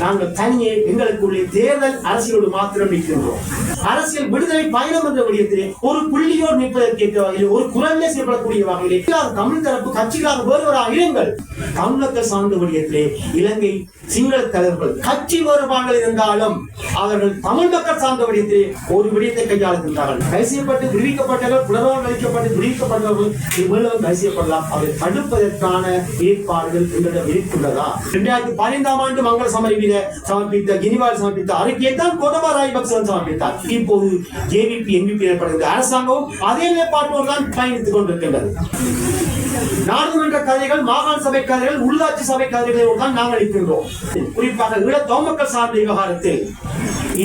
நாங்கள் தனியே எங்களுக்குள்ளே தேர்தல் அரசியலோடு மாத்திரம் நிற்கின்றோம். அரசியல் விடுதலை பயணம் என்ற விடயத்திலே ஒரு புள்ளியோடு நிற்பதற்கேற்ற வகையில் ஒரு குரலே செயல்படக்கூடிய வகையிலே எல்லாரும் தமிழ் தரப்பு கட்சிகளாக வேறுவராக இருங்கள் தமிழர்கள் சார்ந்த விடயத்திலே இலங்கை சிங்கள தலைவர்கள் கட்சி வேறுபாடுகள் இருந்தாலும் அவர்கள் தமிழ் மக்கள் சார்ந்த விடயத்திலே ஒரு விடயத்தை கையாளுகின்றார்கள். கைசியப்பட்டு விடுவிக்கப்பட்டவர்கள் புலனாக அளிக்கப்பட்டு விடுவிக்கப்பட்டவர்கள் இவ்வளவு கைசியப்படலாம் செய்யப்படலாம் அதை தடுப்பதற்கான ஏற்பாடுகள் எங்களிடம் இருக்கின்றதா? இரண்டாயிரத்தி பதினைந்தாம் ஆண்டு மங்கள சமரவீர சமர்ப்பித்த கினிவால் சமர்ப்பித்த அறிக்கையை தான் கோதபா ராஜபக்சன் சமர்ப்பித்தார். இப்போது ஜேவிபி என்பிபி ஏற்படுகிறது அரசாங்கமும் அதே நிலைப்பாட்டோடு தான் பயணித்துக் கொண்டிருக்கின்றது. நாடாளுமன்ற கதைகள் மாகாண சபை கதைகள் உள்ளாட்சி சபை கதைகளோடு தான் நாங்கள் இருக்கின்றோம் குறிப்பாக ஈழத் மக்கள் சார்ந்த விவகாரத்தில்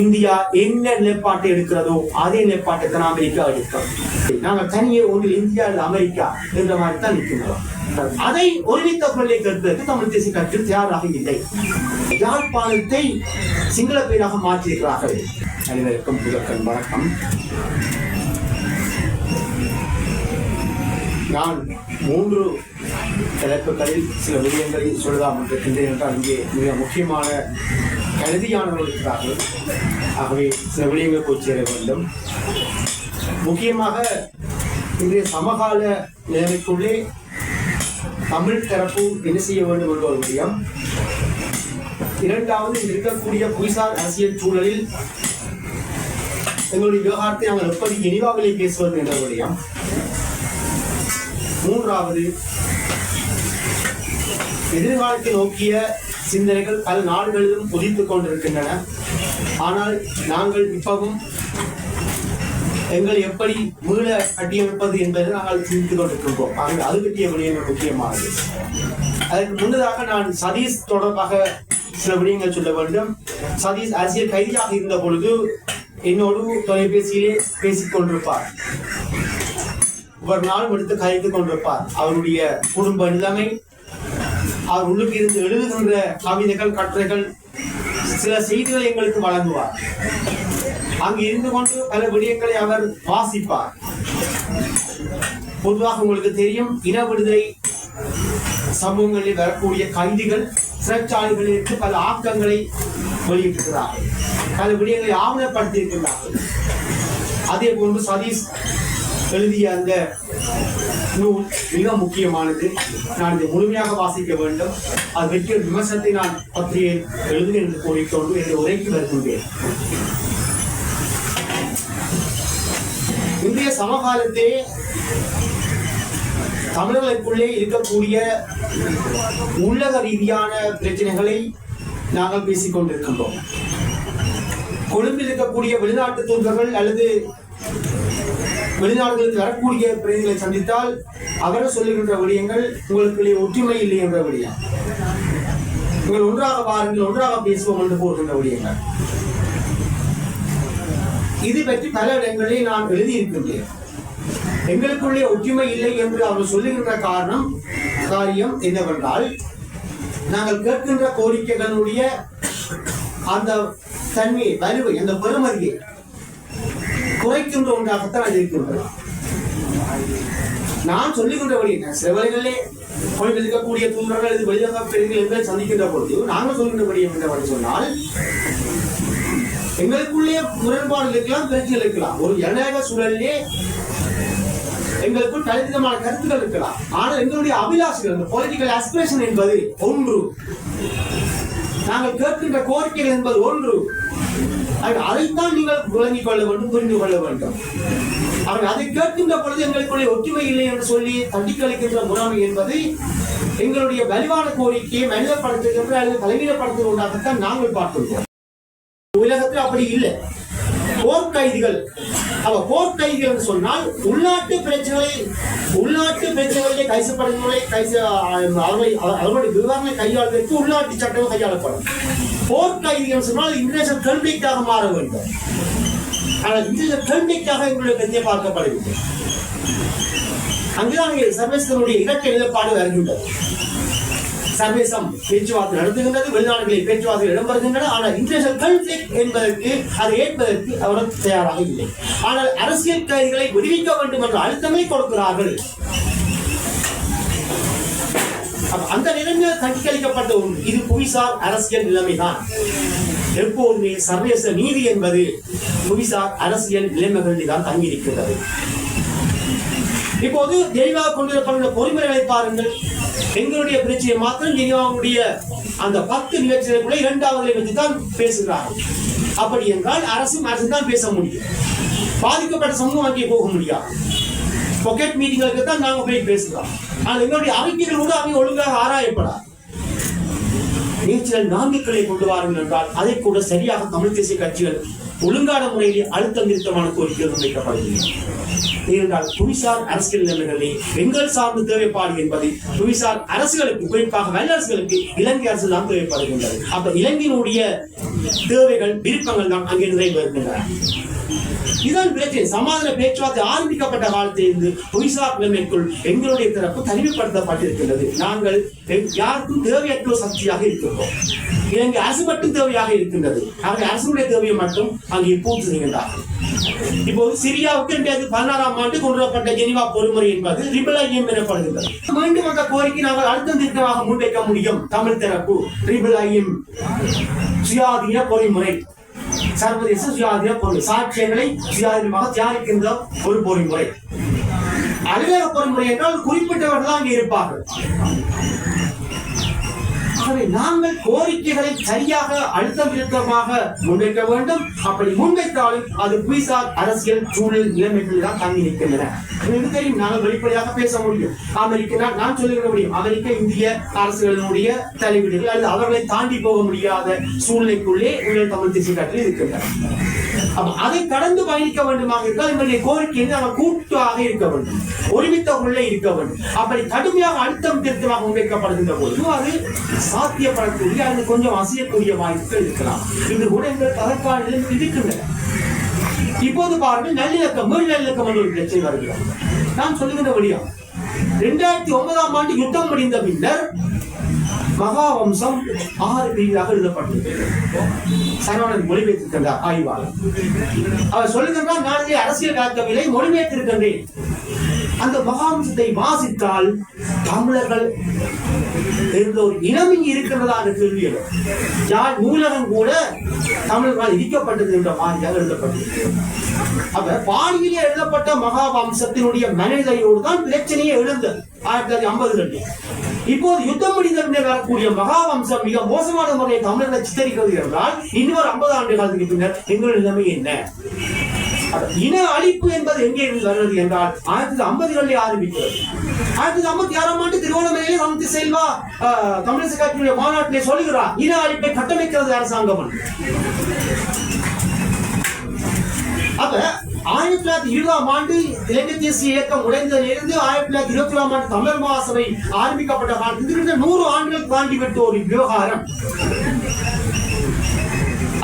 இந்தியா என்ன நிலைப்பாட்டை எடுக்கிறதோ அதே நிலைப்பாட்டை தான் அமெரிக்கா எடுக்கிறோம் நாங்கள் தனியே ஒன்றில் இந்தியா அல்லது அமெரிக்கா என்ற மாதிரி தான் நிற்கின்றோம். அதை ஒருமித்த குரலை கேட்பதற்கு தமிழ் தேசிய கட்சியில் தயாராக இல்லை. யாழ்ப்பாணத்தை சிங்கள பேராக மாற்றியிருக்கிறார்கள். அனைவருக்கும் புதற்கன் வணக்கம். நான் மூன்று தலைப்புகளில் சில விடயங்களை சொல்லலாம் இருக்கின்றேன் என்றால் இங்கே மிக முக்கியமான கருதியானவர்கள் இருக்கிறார்கள் ஆகவே சில விடயங்கள் போய் சேர வேண்டும். முக்கியமாக இன்றைய சமகால நிலைமைக்குள்ளே தமிழ் தரப்பு என்ன செய்ய வேண்டும் என்ற ஒரு விடயம். இரண்டாவது இருக்கக்கூடிய புவிசார் அரசியல் சூழலில் எங்களுடைய விவகாரத்தை நாங்கள் எப்படி இனிவாவிலே பேசுவது என்ற விடயம். மூன்றாவது எதிர்காலத்தை நோக்கிய சிந்தனைகள் பல நாடுகளிலும் உதித்துக் கொண்டிருக்கின்றன. ஆனால் நாங்கள் இப்பவும் எங்கள் எப்படி மீள கட்டியமைப்பது என்பதை நாங்கள் சிந்தித்துக் கொண்டிருக்கின்றோம். நாங்கள் அது கட்டிய விடயங்கள் முக்கியமானது. அதற்கு முன்னதாக நான் சதீஷ் தொடர்பாக சில விடயங்கள் சொல்ல வேண்டும். சதீஷ் அரசியல் கைதியாக இருந்த பொழுது என்னோடு தொலைபேசியிலே பேசிக் கொண்டிருப்பார். ஒரு நாள் எடுத்து கதைத்துக் கொண்டிருப்பார். அவருடைய குடும்ப நிலைமை அவர் உள்ளுக்கு இருந்து எழுதுகின்ற கவிதைகள் கட்டுரைகள் சில செய்திகளை எங்களுக்கு வழங்குவார். அங்கு இருந்து கொண்டு பல விடயங்களை அவர் வாசிப்பார். பொதுவாக உங்களுக்கு தெரியும் இன விடுதலை சமூகங்களில் வரக்கூடிய கைதிகள் சிறைச்சாலைகளிலிருந்து பல ஆக்கங்களை வெளியிட்டிருக்கிறார் பல விடயங்களை ஆவணப்படுத்தியிருக்கிறார்கள். அதே போன்று சதீஷ் எழுதிய அந்த நூல் மிக முக்கியமானது. நான் இதை முழுமையாக வாசிக்க வேண்டும். அது வெற்றிய விமர்சனத்தை நான் பற்றியே எழுதுகிறேன் என்று கூறிக்கொண்டு என்னை உரைக்கு வருகின்றேன். இந்திய சமகாலத்தே தமிழர்களுக்குள்ளே இருக்கக்கூடிய உள்ளக ரீதியான பிரச்சனைகளை நாங்கள் பேசிக் கொண்டிருக்கின்றோம். கொழும்பில் இருக்கக்கூடிய வெளிநாட்டு தூதர்கள் அல்லது வெளிநாடுகளுக்கு வரக்கூடிய பிரதிகளை சந்தித்தால் அவர்கள் சொல்லுகின்ற விடயங்கள் உங்களுக்கு ஒற்றுமை இல்லை என்ற விடயம். நீங்கள் ஒன்றாக வாருங்கள் ஒன்றாக பேசுவோம் என்று போகின்ற விடயங்கள். இது பற்றி பல இடங்களில் நான் எழுதியிருக்கின்றேன். எங்களுக்குள்ளே ஒற்றுமை இல்லை என்று அவர் சொல்லுகின்ற காரணம் காரியம் என்னவென்றால் நாங்கள் கேட்கின்ற கோரிக்கைகளுடைய அந்த தன்மையை வலுவை அந்த பெருமதியை குறைக்கின்ற ஒன்றாகத்தான் அது இருக்கின்றது நான் சொல்லுகின்றபடி என்ன? சில கோயில் இருக்கக்கூடிய தூதர்கள் இது வெளியாக பெண்கள் என்பதை சந்திக்கின்ற பொழுது நாங்கள் சொல்கின்றபடி என்னவென்று சொன்னால் எங்களுக்குள்ளே முரண்பாடு இருக்கலாம் பிரச்சனை இருக்கலாம். ஒரு ஜனநாயக சூழலிலே எங்களுக்குள் தனித்தமான கருத்துக்கள் இருக்கலாம். ஆனால் எங்களுடைய அபிலாஷைகள் இந்த பொலிட்டிக்கல் அஸ்பிரேஷன் என்பது ஒன்று. நாங்கள் கேட்கின்ற கோரிக்கைகள் என்பது ஒன்று. அதைத்தான் நீங்கள் விளங்கிக் கொள்ள வேண்டும் புரிந்து கொள்ள வேண்டும். அவன் அதை கேட்கின்ற பொழுது எங்களுக்குள்ளே ஒற்றுமை இல்லை என்று சொல்லி தட்டிக்கழிக்கின்ற முறைமை என்பது எங்களுடைய வலிவான கோரிக்கையை மனிதப்படுத்துகின்ற அல்லது தலைவீனப்படுத்துவதாகத்தான் நாங்கள் பார்த்துருக்கோம் உலகத்தில் அப்படி இல்லை. போர்க்கைதிகள் அவ போர்க்கைதிகள் என்று சொன்னால் உள்நாட்டு பிரச்சனைகளை உள்நாட்டு பிரச்சனைகளை கைசப்படுத்துவதை கைசு அவர்களை அவர்களுடைய விவரங்களை கையாளுவதற்கு உள்நாட்டு சட்டம் கையாளப்படும். போர்க்கைதிகள் சொன்னால் இன்டர்நேஷனல் கல்விக்காக மாற வேண்டும். ஆனால் இன்டர்நேஷனல் கல்விக்காக எங்களுடைய கத்தியை பார்க்கப்படுகிறது. அங்குதான் இங்கே சர்வதேசத்தினுடைய இலக்க நிலைப்பாடு வருகின்றது. சர்வேசம் பேச்சுவார்த்தை நடத்துகின்றது வெளிநாடுகளில் பேச்சுவார்த்தை இடம்பெறுகின்றன. ஆனால் இன்டர்நேஷனல் கான்ஃபிளிக் என்பதற்கு அதை ஏற்பதற்கு அவர் தயாராக இல்லை. ஆனால் அரசியல் கைதிகளை விடுவிக்க வேண்டும் என்ற அழுத்தமே கொடுக்கிறார்கள். அந்த நிலைமையில் தங்கிக்கழிக்கப்பட்ட ஒன்று. இது புவிசார் அரசியல் நிலைமைதான். எப்போதுமே சர்வதேச நீதி என்பது புவிசார் அரசியல் நிலைமைகளில் தான் தங்கியிருக்கிறது இப்போது தெளிவாக கொண்டிருக்கின்ற பொறிமுறைகளை பாருங்கள். எங்களுடைய பிரச்சனையை மாத்திரம் ஜெனிவாவுடைய அந்த பத்து நிகழ்ச்சிகளை கூட இரண்டாவது வச்சு தான் பேசுகிறார்கள் அப்படி என்றால் அரசும் அரசு தான் பேச முடியும். பாதிக்கப்பட்ட சமூகம் அங்கே போக முடியாது. பொக்கெட் மீட்டிங்களுக்கு தான் நாங்க போய் பேசுகிறோம். ஆனால் எங்களுடைய அறிக்கைகள் கூட அவங்க ஒழுங்காக ஆராயப்படாது. நீச்சல் நான்குகளை கொண்டு வாருங்கள் என்றால் அதை கூட சரியாக தமிழ் தேசிய கட்சிகள் ஒழுங்கான முறையில் அழுத்தம் திருத்தமான கோரிக்கைகள் முன்வைக்கப்படுகின்றன. ஏனென்றால் புவிசார் அரசியல் நிலைமைகளே எங்கள் சார்ந்த தேவைப்பாடு என்பது புவிசார் அரசுகளுக்கு குறிப்பாக வல்லரசுகளுக்கு இலங்கை அரசு தான் தேவைப்படுகின்றது. அப்ப இலங்கையினுடைய தேவைகள் விருப்பங்கள் தான் அங்கே நிறைவேறுகின்றன இதன் பிறகு சமாதான பேச்சுவார்த்தை ஆரம்பிக்கப்பட்ட காலத்திலிருந்து புவிசார் நிலைமைக்குள் எங்களுடைய தரப்பு தனிமைப்படுத்தப்பட்டிருக்கின்றது. நாங்கள் யாருக்கும் தேவையற்ற சக்தியாக இருக்கின்றோம். இலங்கை அரசு மட்டும் தேவையாக இருக்கின்றது. அவர்கள் அரசுடைய தேவையை மட்டும் அங்கே பூர்த்தி செய்கின்றார்கள். இப்போது சிரியாவுக்கு இரண்டாயிரத்தி பதினாறாம் ஆண்டு கொண்டு வரப்பட்ட ஜெனிவா பொறுமுறை என்பது ரிபல் எனப்படுகின்றது. மீண்டும் அந்த கோரிக்கை நாங்கள் அழுத்தம் திருத்தமாக முன்வைக்க முடியும் தமிழ் தரப்பு. ரிபல் சுயாதீன பொறிமுறை. சர்வதேச சுயாதீன பொருள் சாட்சியங்களை சுயாதீனமாக தியாகிக்கின்ற ஒரு பொறிமுறை. அலுவலக பொறிமுறை என்றால் குறிப்பிட்டவர்கள் தான் அங்கே இருப்பார்கள். ஆகவே நாங்கள் கோரிக்கைகளை சரியாக அழுத்தம் திருத்தமாக முன்வைக்க வேண்டும். அப்படி முன்வைத்தாலும் அது புவிசார் அரசியல் சூழல் நிலைமைகள் தான் தங்கி நிற்கின்றன. எனக்கு தெரியும்? நாங்கள் வெளிப்படையாக பேச முடியும். அமெரிக்க நான் சொல்லிவிட முடியும். அமெரிக்க இந்திய அரசுகளினுடைய தலைவீடுகள் அல்லது அவர்களை தாண்டி போக முடியாத சூழ்நிலைக்குள்ளே உள்ள தமிழ் தேசிய கட்டில் இருக்கின்றன. அதை கடந்து பயணிக்க வேண்டுமாக இருந்தால் எங்களுடைய கோரிக்கை நாங்கள் கூட்டாக இருக்க வேண்டும். ஒருமித்த உள்ளே இருக்க வேண்டும். அப்படி கடுமையாக அழுத்தம் திருத்தமாக முன்வைக்கப்படுகின்ற போது அது சாத்தியப்படக்கூடிய அது கொஞ்சம் அசையக்கூடிய வாய்ப்புகள் இருக்கலாம். இது கூட எங்கள் தரக்காணிலும் இருக்கின்றன. இப்போது பாருங்கள் நல்லிணக்கம் மீள் நல்லிணக்கம் என்ற ஒரு பிரச்சனை வருகிறது நான் சொல்லுகின்ற வழியா இரண்டாயிரத்தி ஒன்பதாம் ஆண்டு யுத்தம் முடிந்த பின்னர் மகாவம்சம் ஆறு பிரிவாக எழுதப்பட்டது சரவணன் மொழிபெயர்த்திருக்கின்றார் ஆய்வாளர். அவர் சொல்லுகின்றார் நான் இதை அரசியல் காக்கவில்லை மொழிபெயர்த்திருக்கின்றேன். அந்த மகாவம்சத்தை வாசித்தால் தமிழர்கள் இருந்த ஒரு இனம் இங்கு இருக்கின்றதா என்ற கேள்வி யார் நூலகம் கூட தமிழர்களால் இடிக்கப்பட்டது என்ற மாதிரியாக எழுதப்பட்டது அப்ப பாணியிலே எழுதப்பட்ட மகாவம்சத்தினுடைய மனிதையோடு தான் பிரச்சனையே எழுந்தது. ஆயிரத்தி தொள்ளாயிரத்தி ஐம்பதுகளில். இப்போது யுத்தம் முடிந்த பின்னர் வரக்கூடிய மகாவம்சம் மிக மோசமான முறையை தமிழர்களை சித்தரிக்கிறது என்றால் இன்னொரு ஐம்பது ஆண்டு காலத்துக்கு பின்னர் எங்களுடைய நிலைமை என்ன? இன அழிப்பு என்பது எங்கே இருந்து வருகிறது என்றால் ஆயிரத்தி தொள்ளாயிரத்தி ஐம்பதுகளிலே ஆரம்பிக்கிறது. ஆயிரத்தி தொள்ளாயிரத்தி ஐம்பத்தி ஆறாம் ஆண்டு திருவோணமலையிலே சமத்தி செல்வா தமிழிசை கட்சியுடைய மாநாட்டிலே சொல்லுகிறார் இன அழிப்பை கட்டமைக்கிறது அரசாங்கம் அப்ப ஆயிரத்தி தொள்ளாயிரத்தி இருபதாம் ஆண்டு இலங்கை தேசிய இயக்கம் உடைந்ததிலிருந்து ஆயிரத்தி தொள்ளாயிரத்தி இருபத்தி ஒன்றாம் ஆண்டு தமிழர் மகாசபை ஆரம்பிக்கப்பட்ட காலத்தில் நூறு ஆண்டுகள் தாண்டி விட்ட ஒரு விவகாரம்.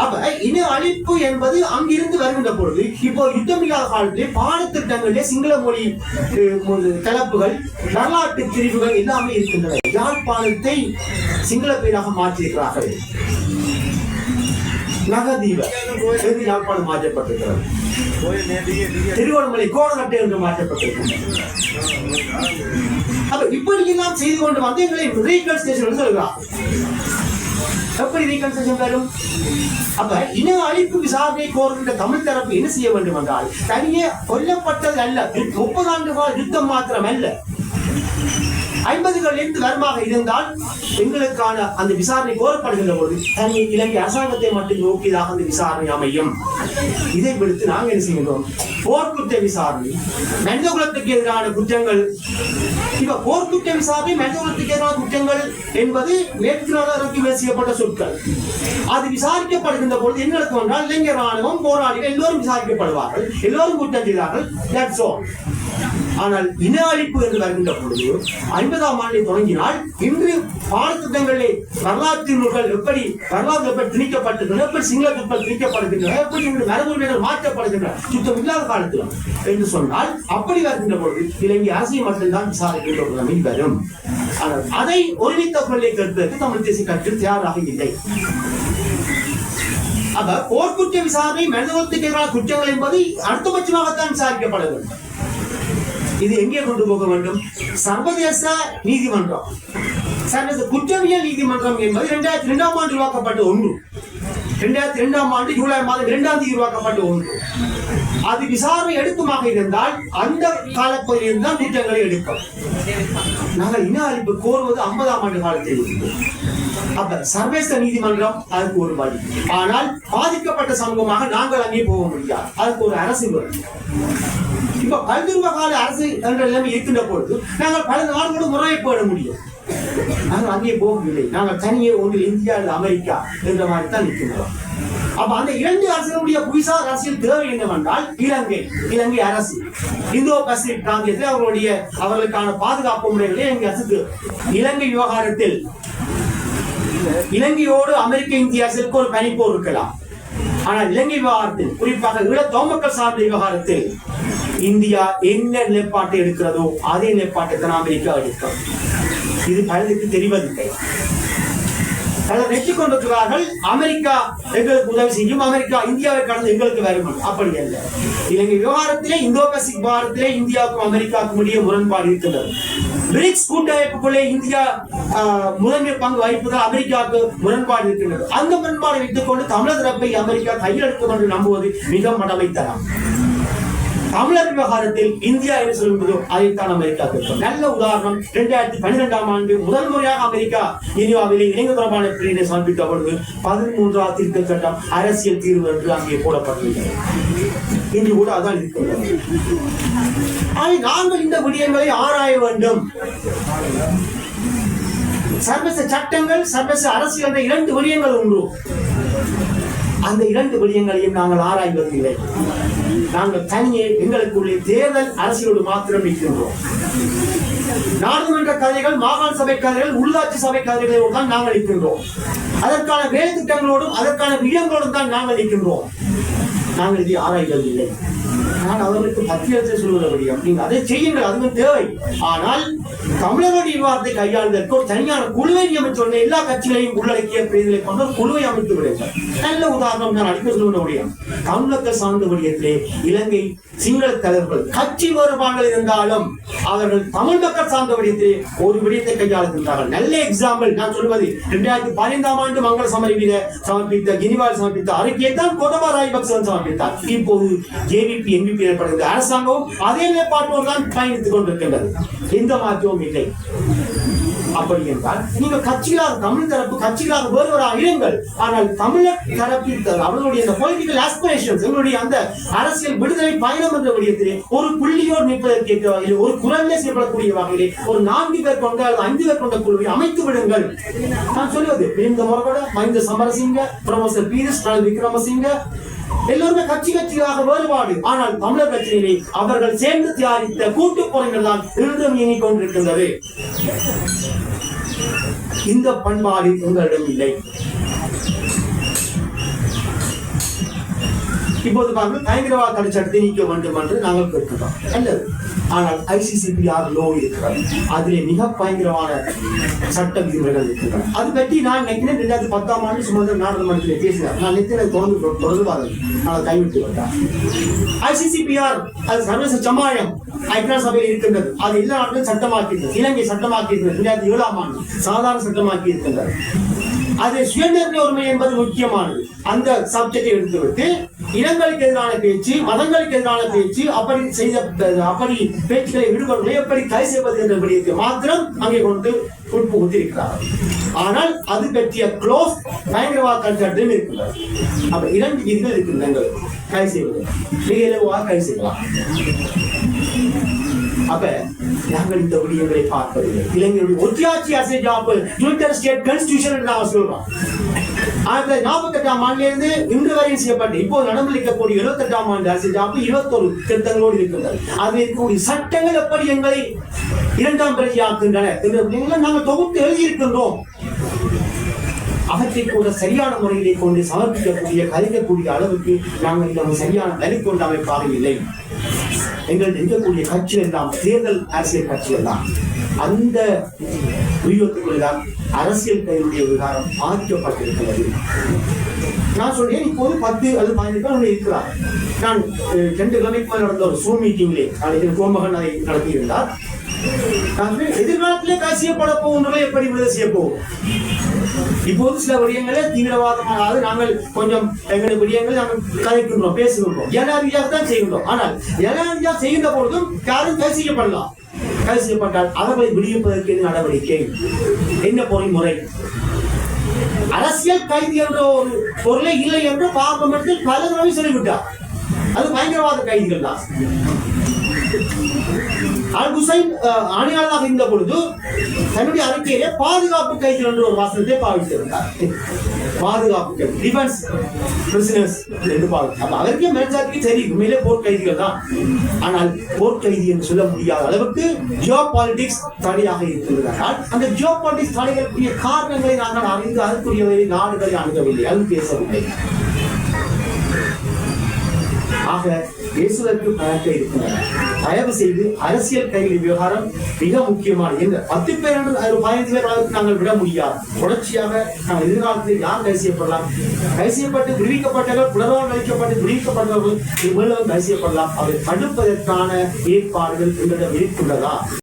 அப்ப இன அழிப்பு என்பது அங்கிருந்து வருகின்ற பொழுது இப்போ யுத்தம் இல்லாத காலத்திலே பாடத்திட்டங்களிலே சிங்கள மொழி கலப்புகள் வரலாற்று பிரிவுகள் எல்லாமே இருக்கின்றன. யாழ்ப்பாணத்தை சிங்கள பேராக மாற்றியிருக்கிறார்கள். நகதீப யாழ்ப்பாணம் மாற்றப்பட்டிருக்கிறது. திருவண்ணாமலை கோணக்கட்டை என்று மாற்றப்பட்டிருக்கிறது அப்ப இப்படி எல்லாம் செய்து கொண்டு வந்து எங்களை ரீகன்ஸ்ட்ரக்ஷன் சொல்கிறார் எப்படி ரீகன்ஸ்ட்ரக்ஷன் வரும்? அப்ப இன அழிப்பு விசாரணை கோருகின்ற தமிழ் தரப்பு என்ன செய்ய வேண்டும் என்றால் தனியே கொல்லப்பட்டது அல்ல முப்பது ஆண்டு கால யுத்தம் மாத்திரம் அல்ல ஐம்பதுகளிலிருந்து வருமாக இருந்தால் எங்களுக்கான அந்த விசாரணை கோரப்படுகின்ற பொழுது தனி இலங்கை அரசாங்கத்தை மட்டும் நோக்கியதாக அந்த விசாரணை அமையும். இதை விடுத்து நாங்கள் என்ன செய்கின்றோம்? போர்க்குற்ற விசாரணை. மனித குலத்துக்கு எதிரான குற்றங்கள். இப்ப போர்க்குற்ற விசாரணை மனித குலத்துக்கு எதிரான குற்றங்கள் என்பது நேற்று இறக்குமதி செய்யப்பட்ட சொற்கள். அது விசாரிக்கப்படுகின்ற பொழுது என்ன நடக்கும் என்றால் இளைஞர் ராணுவம் போராளிகள் எல்லோரும் விசாரிக்கப்படுவார்கள். எல்லோரும் குற்றம் செய்தார்கள். ஆனால் இன அழிப்பு என்று வருகின்ற பொழுது ஐம்பதாம் ஆண்டை தொடங்கினால் இன்று பாடத்திட்டங்களிலே வரலாற்று நூல்கள் எப்படி வரலாறு எப்படி திணிக்கப்பட்டிருக்கின்றன எப்படி சிங்கள சொற்கள் திணிக்கப்படுகின்றன எப்படி இன்று மரபுரிமைகள் மாற்றப்படுகின்றன சுத்தம் இல்லாத காலத்தில். என்று சொன்னால் அப்படி வருகின்ற பொழுது இலங்கை அரசியல் மட்டும்தான் விசாரிக்கின்ற ஒரு நிலைமை வரும். ஆனால் அதை ஒருமித்த கொள்ளை கேட்பதற்கு தமிழ் தேசிய கட்சியில் தயாராக இல்லை. அப்ப போர்க்குற்ற விசாரணை மனிதத்துக்கு எதிரான குற்றங்கள் என்பது அடுத்தபட்சமாகத்தான் விசாரிக்கப்பட வேண்டும். இது எங்கே கொண்டு போக வேண்டும்? சர்வதேச நீதிமன்றம். சர்வதேச குற்றவியல் நீதிமன்றம் என்பது இரண்டாயிரத்தி இரண்டாம் ஆண்டு உருவாக்கப்பட்ட ஒன்று. இரண்டாயிரத்தி இரண்டாம் ஆண்டு ஜூலை மாதம் இரண்டாம் தேதி உருவாக்கப்பட்ட ஒன்று. அது விசாரணை எடுக்குமாக இருந்தால் அந்த காலப்பகுதியில் தான் குற்றங்களை எடுக்கும் நாங்கள் இன அழிப்பு கோருவது ஐம்பதாம் ஆண்டு காலத்தில் அப்ப சர்வதேச நீதிமன்றம் அதுக்கு ஒரு வழி. ஆனால் பாதிக்கப்பட்ட சமூகமாக நாங்கள் அங்கே போக முடியாது. அதுக்கு ஒரு அரசு வரும் இப்ப பல்துருவ கால அரசு என்ற நிலைமை இருக்கின்ற பொழுது நாங்கள் பல நாடுகளோடு போட முடியும். நாங்கள் அங்கே போகவில்லை. நாங்கள் தனியே ஒன்று இந்தியா அல்லது அமெரிக்கா என்ற மாதிரி தான் நிற்கின்றோம். அப்ப அந்த இரண்டு அரசுகளுடைய புவிசார் அரசியல் தேவை என்னவென்றால் இலங்கை இலங்கை அரசு. இந்தோ பசிபிக் பிராந்தியத்தில் அவர்களுடைய அவர்களுக்கான பாதுகாப்பு முறைகளை இலங்கை அரசு இலங்கை விவகாரத்தில் இலங்கையோடு அமெரிக்க இந்திய அரசிற்கு ஒரு பனிப்போர் இருக்கலாம். ஆனால் இலங்கை விவகாரத்தில் குறிப்பாக ஈழ தோமக்கள் சார்ந்த விவகாரத்தில் இந்தியா என்ன நிலைப்பாட்டை எடுக்கிறதோ அதே நிலைப்பாட்டை தான் அமெரிக்கா எடுக்கும். இது பலருக்கு தெரிவதில்லை. பலர் வெற்றி கொண்டிருக்கிறார்கள் அமெரிக்கா எங்களுக்கு உதவி செய்யும். அமெரிக்கா இந்தியாவை கடந்து எங்களுக்கு வரும்? அப்படி அல்ல. இலங்கை விவகாரத்திலே இந்தோ பசிபிக் விவகாரத்திலே இந்தியாவுக்கும் அமெரிக்காவுக்கும் இடையே முரண்பாடு இருக்கிறது பிரிக்ஸ் கூட்டமைப்புக்குள்ளே இந்தியா முதன்மை பங்கு வகிப்பதால் அமெரிக்காவுக்கு முரண்பாடு இருக்கின்றது. அந்த முரண்பாடு வைத்துக் கொண்டு தமிழர் தரப்பை அமெரிக்கா கையில் எடுக்கும் என்று நம்புவது மிக மடமைத்தனம். தமிழர் விவகாரத்தில் இந்தியா என்று சொல்லும்போது அதைத்தான் அமெரிக்கா கேட்கும் நல்ல உதாரணம் இரண்டாயிரத்தி பன்னிரெண்டாம் ஆண்டு முதல் முறையாக அமெரிக்கா இனியாவிலே இணைந்து தொடர்பான பிரிவினை சமர்ப்பித்த பொழுது பதிமூன்றாவது திருத்த சட்டம் அரசியல் தீர்வு என்று அங்கே போடப்பட்டிருக்கிறது. இன்று கூட அதான் இருக்கிறது. நாங்கள் இந்த விடயங்களை ஆராய வேண்டும். சர்வச சட்டங்கள் சர்வச அரசியல் என்ற இரண்டு விடயங்கள் உண்டு. அந்த இரண்டு விடயங்களையும் நாங்கள் ஆராய்வதில்லை. நாங்கள் தனியே எங்களுக்குள்ளே தேர்தல் அரசியலோடு மாத்திரம் நிற்கின்றோம். நாடாளுமன்ற கதைகள் மாகாண சபை கதைகள் உள்ளாட்சி சபை கதைகளோடு தான் நாங்கள் நிற்கின்றோம். அதற்கான வேலை திட்டங்களோடும் அதற்கான விடயங்களோடும் தான் நாங்கள் நிற்கின்றோம். நாங்கள் இதை ஆராய்வதில்லை நான் அவர்களுக்கு பத்திரத்தை சொல்வதை முடியும் நீங்கள் அதை செய்யுங்கள் அதுவும் தேவை. ஆனால் தமிழர்களுடைய விவாதத்தை கையாளுவதற்கு ஒரு தனியான குழுவை நியமித்து எல்லா கட்சிகளையும் உள்ளடக்கிய பிரிவுகளை கொண்டு ஒரு குழுவை அமைத்து விடுங்கள். நல்ல உதாரணம் நான் அடிக்க சொல்லுவேன் முடியும் தமிழர்கள் சார்ந்த வழியத்திலே இலங்கை சிங்கள தலைவர்கள் கட்சி வேறுபாடுகள் இருந்தாலும் அவர்கள் தமிழ் மக்கள் சார்ந்த விடயத்திலே ஒரு விடயத்தை கையாளுகின்றார்கள். நல்ல எக்ஸாம்பிள் நான் சொல்வது இரண்டாயிரத்தி பதினைந்தாம் ஆண்டு மங்கள சமரவீர சமர்ப்பித்த கினிவால் சமர்ப்பித்த அறிக்கையை தான் கோதபா ராஜபக்சன் சமர்ப்பித்தார். இப்போது ஜேவிபி என்பிபி ஏற்படுகிறது அரசாங்கமும் அதே நிலைப்பாட்டோடு தான் பயணித்துக் கொண்டிருக்கின்றது. இந்த மாற்றம் எதுவும் இல்லை. அப்படி என்றால் நீங்கள் கட்சிகளாக தமிழ் தரப்பு கட்சிகளாக வேறுவராக இருங்கள். ஆனால் தமிழர் தரப்பில் அவர்களுடைய அந்த பொலிட்டிக்கல் ஆஸ்பிரேஷன்ஸ் எங்களுடைய அந்த அரசியல் விடுதலை பயணம் என்ற விடயத்திலே ஒரு புள்ளியோர் நிற்பதற்கு ஏற்ற வகையிலே ஒரு குரலே செயல்படக்கூடிய வகையிலே ஒரு நான்கு பேர் கொண்ட அல்லது ஐந்து பேர் கொண்ட குழுவை அமைத்து விடுங்கள். நான் சொல்லுவது பிரிந்த முறகோட மஹிந்த சமரசிங்க பிரொஃபசர் பீரிஸ் விக்ரமசிங்க எல்லோருமே கட்சி கட்சியாக வேறுபாடு. ஆனால் தமிழர் கட்சியிலே அவர்கள் சேர்ந்து தயாரித்த கூட்டு போரைகள் தான் இன்றும் இயங்கிக் கொண்டிருக்கின்றது இந்த பண்பாடு உங்களிடம் இல்லை. இப்போது பாருங்கள் பயங்கரவாத தடை சட்டத்தை நீக்க வேண்டும் என்று நாங்கள் கேட்கிறோம் நல்லது ஆனால் ஐசிசிபிஆர் லோ இருக்கிறது அதிலே மிக பயங்கரமான சட்ட விதிமுறைகள் இருக்கிறது அது பற்றி நான் நினைக்கிறேன் ரெண்டாயிரத்தி பத்தாம் ஆண்டு சுமந்திர நாடாளுமன்றத்தில் பேசினார். நான் நினைக்கிறேன் தொடர்ந்து தொடர்பாக நான் கைவிட்டு விட்டார். ஐசிசிபிஆர் அது சர்வதேச சமாயம் ஐக்கிய சபையில் இருக்கின்றது. அது எல்லா நாட்டிலும் சட்டமாக்கியிருந்தது இலங்கை சட்டமாக்கியிருந்தது ரெண்டாயிரத்தி ஏழாம் ஆண்டு சாதாரண சட்டமாக்கி இருக்கின்றது அது சுயநிர்ணய உரிமை என்பது முக்கியமானது. அந்த சப்ஜெக்டை எடுத்துவிட்டு இனங்களுக்கு எதிரான பேச்சு மதங்களுக்கு எதிரான பேச்சு அப்படி செய்த அப்படி பேச்சுகளை விடுபடுவதை எப்படி கை செய்வது என்ற விடயத்தை மாத்திரம் அங்கே கொண்டு உட்புகுத்திருக்கிறார் ஆனால் அது பற்றிய க்ளோஸ் பயங்கரவாத கட்சியும் இருக்கிறது அப்ப இரண்டு விதிகள் இருக்கு எங்களுக்கு கை செய்வது. மிக இலவாக கை செய்யலாம். அப்ப நாங்கள் இந்த விடயங்களை பார்ப்பது இளைஞருடைய ஒத்தியாட்சி அரசியல் ஜாப்பு யுனைடெட் ஸ்டேட் கான்ஸ்டிடியூஷன் நாம சொல்றோம். ஆயிரத்தி தொள்ளாயிரத்தி நாற்பத்தி எட்டாம் ஆண்டிலிருந்து இன்று வரை செய்யப்பட்டு இப்போ நடைமுறைக்கக்கூடிய எழுபத்தி எட்டாம் ஆண்டு அரசியல் ஜாப்பு இருபத்தொரு திருத்தங்களோடு இருக்கின்றது அதில் இருக்கக்கூடிய சட்டங்கள் எப்படி எங்களை இரண்டாம் பிரதியாக்குகின்றன என்ற நாங்கள் தொகுத்து எழுதியிருக்கின்றோம். அவற்றை கூட சரியான முறையிலே கொண்டு சமர்ப்பிக்கக்கூடிய கருதக்கூடிய அளவுக்கு நாங்கள் இன்னும் சரியான வரி கொண்ட அமைப்பாக இல்லை. எங்கள் இருக்கக்கூடிய கட்சிகள் தான் தேர்தல் அரசியல் கட்சிகள் தான். அந்த வியூகத்துக்குள்ளால் அரசியல் கையுடைய விவகாரம் மாற்றப்பட்டிருக்கிறது நான் சொல்றேன் இப்போது பத்து அல்லது பதினைந்து பேர் அங்கே இருக்கிறார் நான் ரெண்டு கிழமைக்கு மேல் நடந்த ஒரு சூம் மீட்டிங்லே நாளைக்கு கோமகன் அதை நடத்தியிருந்தார். நான் எதிர்காலத்திலே கைது செய்யப்பட எப்படி விடுதலை செய்ய போகும்? இப்போது சில விடயங்களே தீவிரவாதமாக நாங்கள் கொஞ்சம் எங்களுடைய விடயங்களை நாங்கள் கதைக்கின்றோம் பேசுகின்றோம். ஜனாதிபதியாக தான் செய்கின்றோம். ஆனால் ஜனாதிபதியாக செய்கின்ற பொழுதும் யாரும் கைது கைது செய்யப்பட்டால் அவர்களை விடுவிப்பதற்கு என்ன நடவடிக்கை? என்ன பொறிமுறை அரசியல் கைது என்ற ஒரு பொருளே இல்லை என்று பார்லிமெண்டில் பல தடவை சொல்லிவிட்டார். அது பயங்கரவாத கைதிகள் தான். அல் ஹுசைன் ஆணையாளராக இருந்த பொழுது தன்னுடைய அறிக்கையிலே பாதுகாப்பு கைதிகள் என்ற ஒரு வாசனத்தை பாவித்திருந்தார் பாதுகாப்புகள் டிஃபென்ஸ் பிரிசனர்ஸ் என்று அப்ப அவருக்கே மேற்சாக்கு சரி உண்மையிலே போர்க்கைதிகள் தான். ஆனால் போர்க்கைதி என்று சொல்ல முடியாத அளவுக்கு ஜியோ பாலிடிக்ஸ் தடையாக இருக்கின்றதால் அந்த ஜியோ பாலிடிக்ஸ் தடைகளுக்குரிய காரணங்களை நாங்கள் அறிந்து அதற்குரியவை நாடுகளை அணுகவில்லை அது பேசவில்லை. ஆக பேசுவதற்கு பழக்க இருக்கின்றன. தயவு செய்து அரசியல் கைது விவகாரம் மிக முக்கியமான எங்க பத்து பேர் என்று ஒரு பதினைந்து பேர் அளவுக்கு நாங்கள் விட முடியாது. தொடர்ச்சியாக நாங்கள் எதிர்காலத்தில் யார் கைது செய்யப்படலாம்? கைது செய்யப்பட்டு விடுவிக்கப்பட்டவர்கள் புலரால் வைக்கப்பட்டு விடுவிக்கப்பட்டவர்கள் இவ்வளவு கைது செய்யப்படலாம். அதை தடுப்பதற்கான ஏற்பாடுகள் எங்களிடம் இருக்கின்றதா?